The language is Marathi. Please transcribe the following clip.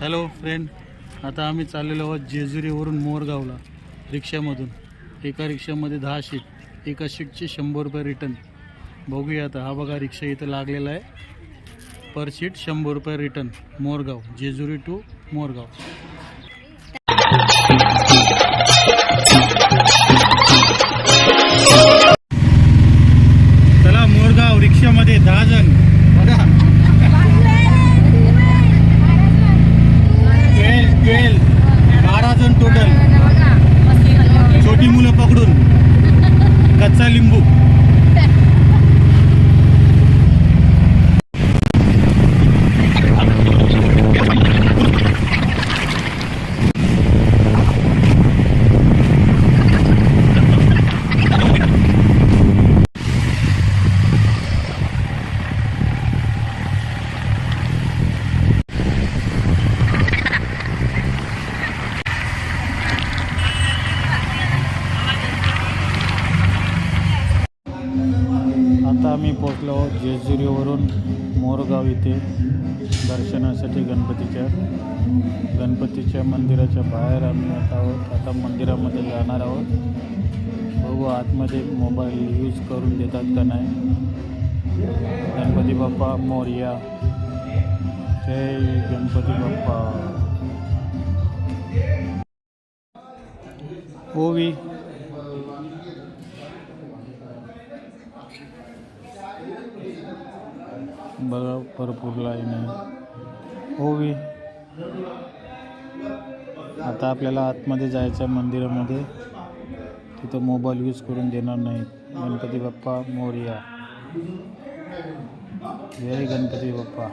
हॅलो फ्रेंड आता आम्ही चाललेलो आहोत जेजुरीवरून मोरगावला रिक्षामधून. एका रिक्षामध्ये दहा शीट एका शीटचे शंभर रुपये रिटर्न बघूया आता. हा बघा रिक्षा इथं लागलेला आहे. पर शीट शंभर रुपये रिटर्न मोरगाव जेजुरी टू मोरगाव. जण टोटल छोटी मुलं पकडून. कच्चा लिंबू. आता आम्ही पोचलो आहोत जेजुरीवरून मोरगाव इथे दर्शनासाठी गणपतीच्या. गणपतीच्या मंदिराच्या बाहेर आम्ही आता आहोत. आता मंदिरामध्ये जाणार आहोत. बघू आतमध्ये मोबाईल यूज करून देतात का नाही. गणपती बाप्पा मोर्या. जय गणपती बाप्पा. ओवी. बघा भरपूर लाईन आहे. हो ओवी आता आपल्याला आतमध्ये जायचं आहे मंदिरामध्ये. तिथं मोबाईल यूज करून देणार नाही गणपती बाप्पा मोर्या. जय गणपती बाप्पा.